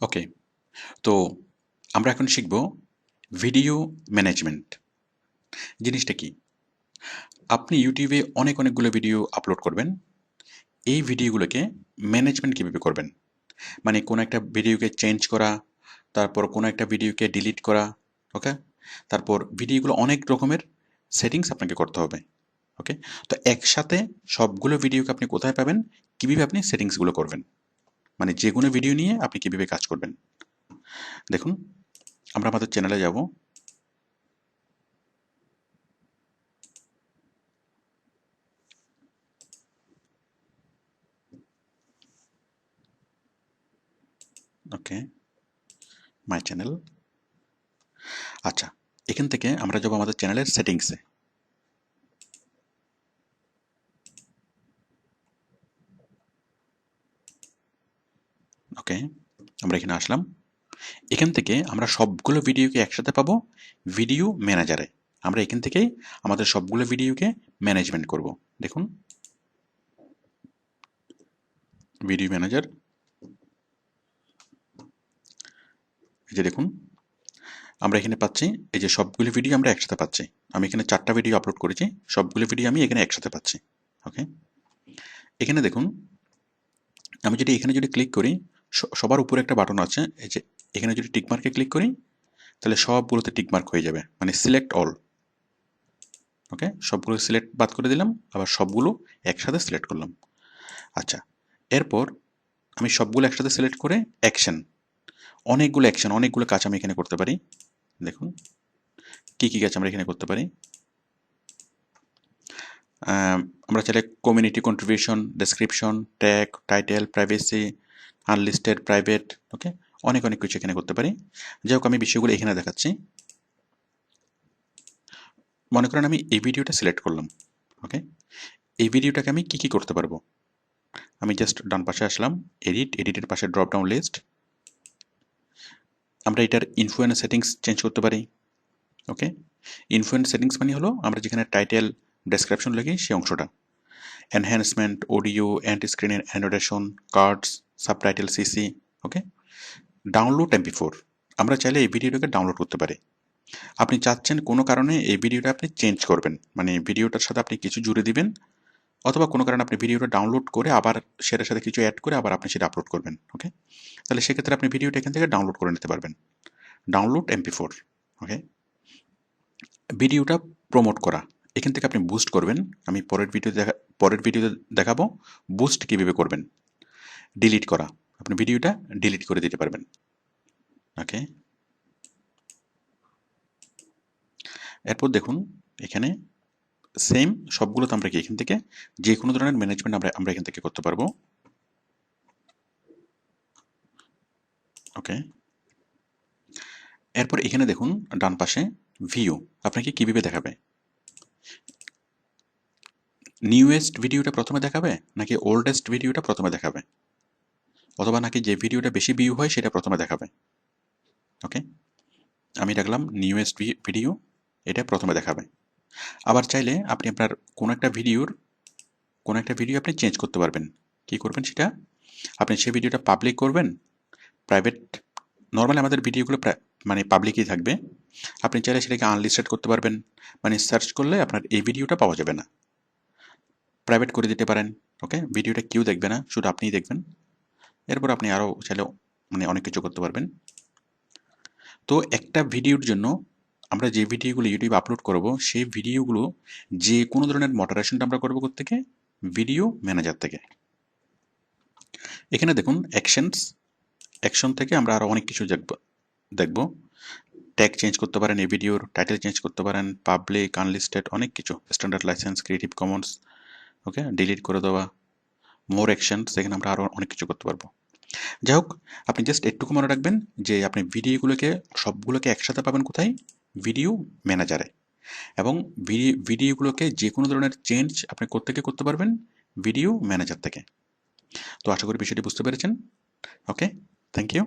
ওকে তো আমরা এখন শিখব ভিডিও ম্যানেজমেন্ট। জিনিসটা কি? আপনি ইউটিউবে অনেক অনেকগুলো ভিডিও আপলোড করবেন। এই ভিডিওগুলোকে ম্যানেজমেন্ট কীভাবে করবেন? মানে কোনো একটা ভিডিওকে চেঞ্জ করা, তারপর কোনো একটা ভিডিওকে ডিলিট করা ওকে তারপর ভিডিওগুলো অনেক রকমের সেটিংস আপনাকে করতে হবে ওকে তো একসাথে সবগুলো ভিডিওকে আপনি কোথায় পাবেন? কীভাবে আপনি সেটিংসগুলো করবেন? মানে যে কোনো ভিডিও নিয়ে আপনি কীভাবে কাজ করবেন। দেখুন, আমরা আমাদের চ্যানেলে যাব। ওকে মাই চ্যানেল আচ্ছা এখান থেকে আমরা যাব আমাদের চ্যানেলের সেটিংসে ওকে, আমরা এখানে আসলাম। এখান থেকে আমরা সবগুলো ভিডিওকে একসাথে পাবো ভিডিও ম্যানেজারে। আমরা এখান থেকেই আমাদের সবগুলো ভিডিওকে ম্যানেজমেন্ট করব। দেখুন। Video manager. এই যে দেখুন। আমরা এখানে পাচ্ছি, এই যে সবগুলো ভিডিও আমরা একসাথে পাচ্ছি। আমি এখানে চারটা ভিডিও আপলোড করেছি, সবগুলো ভিডিও আমি এখানে একসাথে পাচ্ছি, ওকে? এখানে দেখুন, আমি যদি এখানে যদি ক্লিক করি সবার উপরে একটা বাটন আছে, এই যে এখানে যদি টিকমার্কে ক্লিক করি, তাহলে সবগুলোতে টিকমার্ক হয়ে যাবে মানে সিলেক্ট অল ওকে সবগুলো সিলেক্ট বাদ করে দিলাম, আবার সবগুলো একসাথে সিলেক্ট করলাম। আচ্ছা এরপর আমি সবগুলো একসাথে সিলেক্ট করে অ্যাকশন অনেকগুলো অ্যাকশন অনেকগুলো কাজ আমি এখানে করতে পারি। দেখুন, কি কি কাজ আমরা এখানে করতে পারি? আমরা চাইলে community contribution description tag title privacy unlisted private okay অনেক অনেক কিছু এখানে করতে পারি। যাই হোক, আমি বিষয়গুলো এখানে দেখাচ্ছি। মনে করেন আমি এই ভিডিওটা সিলেক্ট করলাম ওকে এই ভিডিওটাকে আমি কি কি করতে পারব? আমি জাস্ট ডান পাশে আসলাম এডিট এডিটের পাশে ড্রপ ডাউন লিস্ট আমরা এটার ইনফ্লুয়েন্স সেটিংস চেঞ্জ করতে পারি ওকে ইনফ্লুয়েন্স সেটিংস মানে হলো আমরা যেখানে টাইটেল ডেসক্রিপশন লাগি সেই অংশটা। অডিও অ্যান্ড স্ক্রিনের annotation cards subtitle CC okay download MP four আমরা চাইলে এই ভিডিওটাকে ডাউনলোড করতে পারি। আপনি চাচ্ছেন কোনো কারণে এই ভিডিওটা আপনি চেঞ্জ করবেন। মানে ভিডিওটার সাথে আপনি কিছু জুড়ে দিবেন, অথবা কোনো কারণে আপনি ভিডিওটা ডাউনলোড করে আবার সেটার সাথে কিছু অ্যাড করে আবার আপনি সেটা আপলোড করবেন ওকে তাহলে সেক্ষেত্রে আপনি ভিডিওটা এখান থেকে ডাউনলোড করে নিতে পারবেন। ডাউনলোড এমপি ফোর ওকে ভিডিওটা প্রমোট করা। এখান থেকে আপনি বুস্ট করবেন। আমি পরের ভিডিও দেখা, পরের ভিডিওতে দেখাবো বুস্ট কীভাবে করবেন। ডিলিট করা। আপনি ভিডিওটা ডিলিট করে দিতে পারবেন। ওকে এরপর দেখুন, এখানে সেম সবগুলো তো আমরা কি এখান থেকে যে কোনো ধরনের ম্যানেজমেন্ট আমরা আমরা এখান থেকে করতে পারব। ওকে এরপর এখানে দেখুন, ডান পাশে ভিউ আপনাকে কীভাবে দেখাবে? নিউয়েস্ট ভিডিওটা প্রথমে দেখাবে, নাকি ওল্ডেস্ট ভিডিওটা প্রথমে দেখাবে? অথবা নাকি যে ভিডিওটা বেশি ভিউ হয় সেটা প্রথমে দেখাবে? ওকে আমি রাখলাম নিউয়েস্ট ভিডিও, এটা প্রথমে দেখাবে। আবার চাইলে আপনি আপনার কোনো একটা ভিডিওর, কোনো একটা ভিডিও আপনি চেঞ্জ করতে পারবেন। কি করবেন সেটা? আপনি সেই ভিডিওটা পাবলিক করবেন প্রাইভেট নর্মালি আমাদের ভিডিওগুলো মানে পাবলিকই থাকবে। আপনি চাইলে সেটাকে আনলিস্টেড করতে পারবেন। মানে সার্চ করলে আপনার এই ভিডিওটা পাওয়া যাবে না। প্রাইভেট করে দিতে পারেন ওকে ভিডিওটা কেউ দেখবে না, শুধু আপনিই দেখবেন। এরপর আপনি আরও চাইলে মানে অনেক কিছু করতে পারবেন। তো একটা ভিডিওর জন্য আমরা যে ভিডিওগুলো ইউটিউব আপলোড করব, সেই ভিডিওগুলো যে কোনো ধরনের মডারেশনটা আমরা করব থেকে ভিডিও ম্যানেজার থেকে। এখানে দেখুন অ্যাকশনস অ্যাকশন থেকে আমরা আরও অনেক কিছু দেখব দেখব। ট্যাগ চেঞ্জ করতে পারেন, এই ভিডিওর টাইটেল চেঞ্জ করতে পারেন পাবলিক আনলিস্টেড অনেক কিছু। Standard licence creative commons okay delete করে দেওয়া মোর অ্যাকশন সেখানে আমরা আরও অনেক কিছু করতে পারব। যাই হোক, আপনি জাস্ট একটুকু মনে রাখবেন যে আপনি ভিডিওগুলোকে সবগুলোকে একসাথে পাবেন কোথায়? ভিডিও ম্যানেজারে এবং ভিডিওগুলোকে যে কোনো ধরনের চেঞ্জ আপনি কোথেকে করতে পারবেন? ভিডিও ম্যানেজার থেকে। তো আশা করি বিষয়টি বুঝতে পেরেছেন ওকে থ্যাংক ইউ